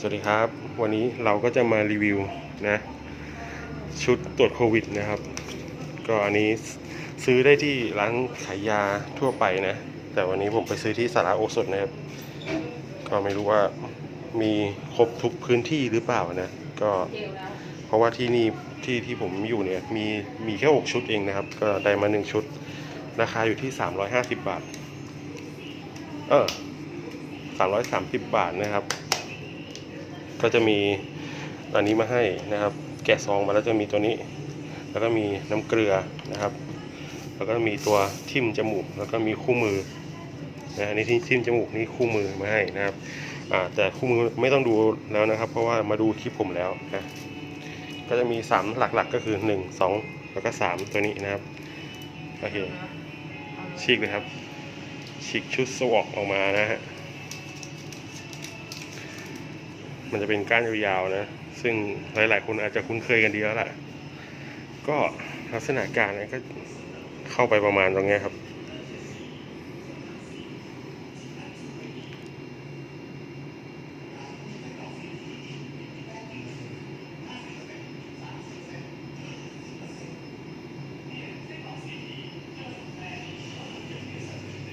สวัสดีครับ วันนี้เราก็จะมารีวิวนะชุดตรวจโควิดนะครับ ก็อันนี้ซื้อได้ที่ร้านขายยาทั่วไปนะ แต่วันนี้ผมไปซื้อที่สาราโอสถนะครับ ก็ไม่รู้ว่ามีครบทุกพื้นที่หรือเปล่านะ ก็เพราะว่าที่นี่ที่ที่ผมอยู่เนี่ยมีมีแค่ 6 ชุดเองนะครับ ก็ได้มา 1 ชุด ราคาอยู่ที่ 350 บาท เออ330 บาทนะครับ ก็จะมีอันนี้มาให้นะครับ แกะซองมาแล้วจะมีตัวนี้ แล้วก็มีน้ำเกลือนะครับ แล้วก็มีตัวทิ่มจมูก แล้วก็มีคู่มือนะอันนี้ที่ทิ่มจมูกนี่คู่มือมาให้นะครับอ่าแต่คู่มือไม่ต้องดูแล้วนะครับ เพราะว่ามาดูคลิปผมแล้วนะก็จะมีสามหลักๆก็คือหนึ่งสองแล้วก็สามตัวนี้นะครับโอเคฉีกเลยครับฉีกชุดสวอกออกมานะฮะ มันจะเป็นก้านยาวๆนะ ซึ่งหลายๆคนอาจจะคุ้นเคยกันดีแล้วแหละก็ลักษณะการนะก็เข้าไปประมาณตรงเนี้ยครับ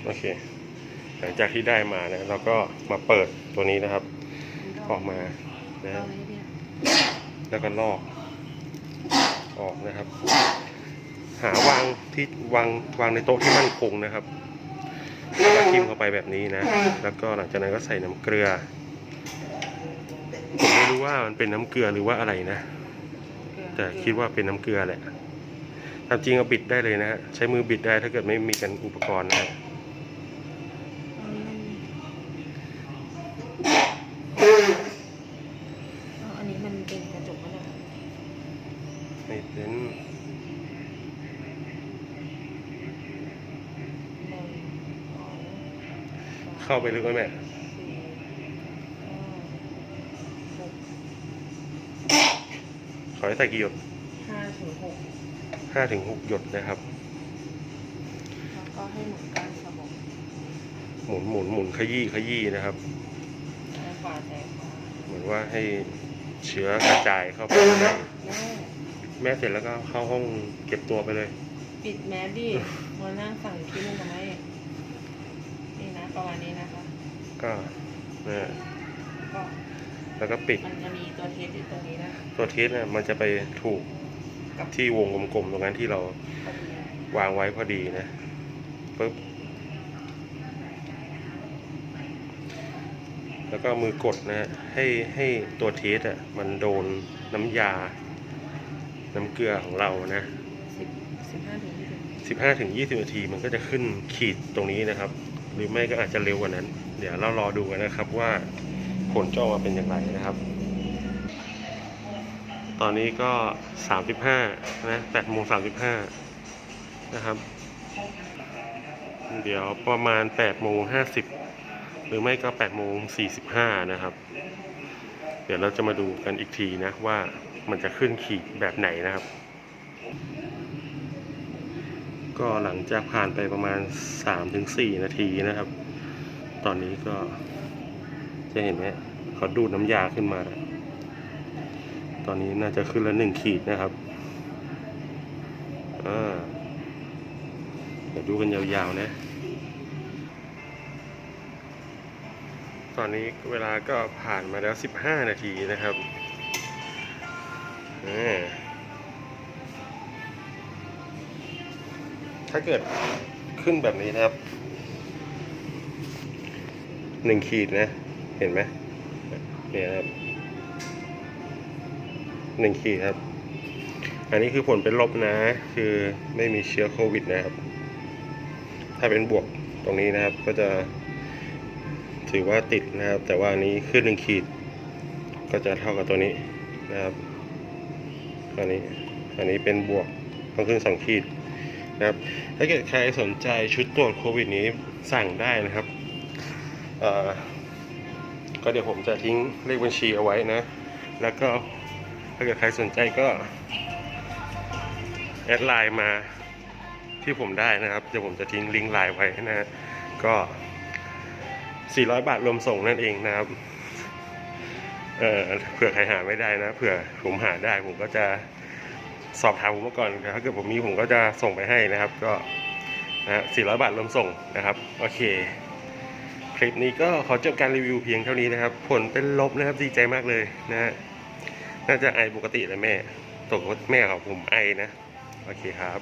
โอเค หลังจากที่ได้มานะเราก็มาเปิดตัวนี้นะครับ ออกมานะแล้วก็ลอกออกนะครับ หาวางที่วางวางในโต๊ะที่มั่นคงนะครับแล้วทิ่มเข้าไปแบบนี้นะ แล้วก็หลังจากนั้นก็ใส่น้ำเกลือ ผมไม่รู้ว่ามันเป็นน้ำเกลือหรือว่าอะไรนะ แต่คิดว่าเป็นน้ำเกลือแหละตามจริงเอาบิดได้เลยนะฮะ ใช้มือบิดได้ถ้าเกิดไม่มีกันอุปกรณ์นะครับ อันนี้มันเป็นกระจกมะนาว ไม่เป็น หนึ่งสอง เข้าไปลึกไหมแม่สี่ห้าหกขอให้ใส่กี่หยดห้าถึงหกห้าถึงหกหยดนะครับ แล้วก็ให้หมุนก้านสมองหมุนหมุนหมุนขยี้ขยี้นะครับซ้ายขวาซ้ายขวาเหมือนว่าให้เชื้อกระจายเข้าไปข้างในแม่แม่เสร็จแล้วก็เข้าห้องเก็บตัวไปเลย ปิดแมสดิมานั่งสั่งที่นู่นทำไมนี่นะ ประมาณนี้นะคะ ก็นะก็แล้วก็ปิดมันจะมีตัวเทสอยู่ตรงนี้นะตัวเทสเนี่ยมันจะไปถูกกับที่วงกลมๆตรงนั้นที่เราพอดีวางไว้พอดีนะปึ๊บแล้วก็มือกดนะฮะให้ให้ตัวเทสอะมันโดนน้ำยา น้ำเกลือของเรานะสิบสิบห้าถึงยี่สิบ15ถึง20นาทีมันก็จะขึ้นขีดตรงนี้นะครับ หรือไม่ก็อาจจะเร็วกว่านั้น เดี๋ยวเรารอดูกันนะครับว่าผลจะออกมาเป็นอย่างไรนะครับ ตอนนี้ก็ 35นะ8โมง35 นะครับ เดี๋ยวประมาณ8โมง50 หรือไม่ก็8โมง45 นะครับ เดี๋ยวเราจะมาดูกันอีกทีนะว่ามันจะขึ้นขีดแบบไหนนะครับ ก็หลังจากผ่านไปประมาณ 3-4 นาทีนะครับ ตอนนี้ก็จะเห็นไหมเขาดูดน้ำยาขึ้นมา ตอนนี้น่าจะขึ้นละหนึ่งขีดนะครับเดี๋ยวดูกันยาวๆนะ ตอนนี้เวลาก็ผ่านมาแล้ว 15 นาทีนะครับอ่า ถ้าเกิดขึ้นแบบนี้นะครับหนึ่งขีดนะ เห็นไหมเนี่ยครับหนึ่งขีดครับ อันนี้คือผลเป็นลบนะ คือไม่มีเชื้อโควิดนะครับ ถ้าเป็นบวกตรงนี้นะครับ ก็จะถือว่าติดนะครับ แต่ว่าอันนี้ขึ้นหนึ่งขีด ก็จะเท่ากับตัวนี้นะครับ อันนี้ อันนี้เป็นบวกต้องขึ้นสองขีด นะครับ ถ้าเกิดใครสนใจชุดตรวจโควิดนี้สั่งได้นะครับก็เดี๋ยวผมจะทิ้งเลขบัญชีเอาไว้นะ แล้วก็ถ้าเกิดใครสนใจก็แอดไลน์มาที่ผมได้นะครับ เดี๋ยวผมจะทิ้งลิงก์ไลน์ไว้นะฮะก็ 400 บาทรวมส่งนั่นเองนะครับ เออเผื่อใครหาไม่ได้นะ เผื่อผมหาได้ผมก็จะ สอบถามผมมาก่อนถ้าเกิดผมมีผมก็จะส่งไปให้นะครับ ก็นะสี่ร้อยบาทรวมส่งนะครับ โอเค คลิปนี้ก็ขอจบการรีวิวเพียงเท่านี้นะครับ ผลเป็นลบนะครับดีใจมากเลยนะฮะน่าจะไอปกติเลยแม่ตกแม่ของผมไอนะ โอเคครับ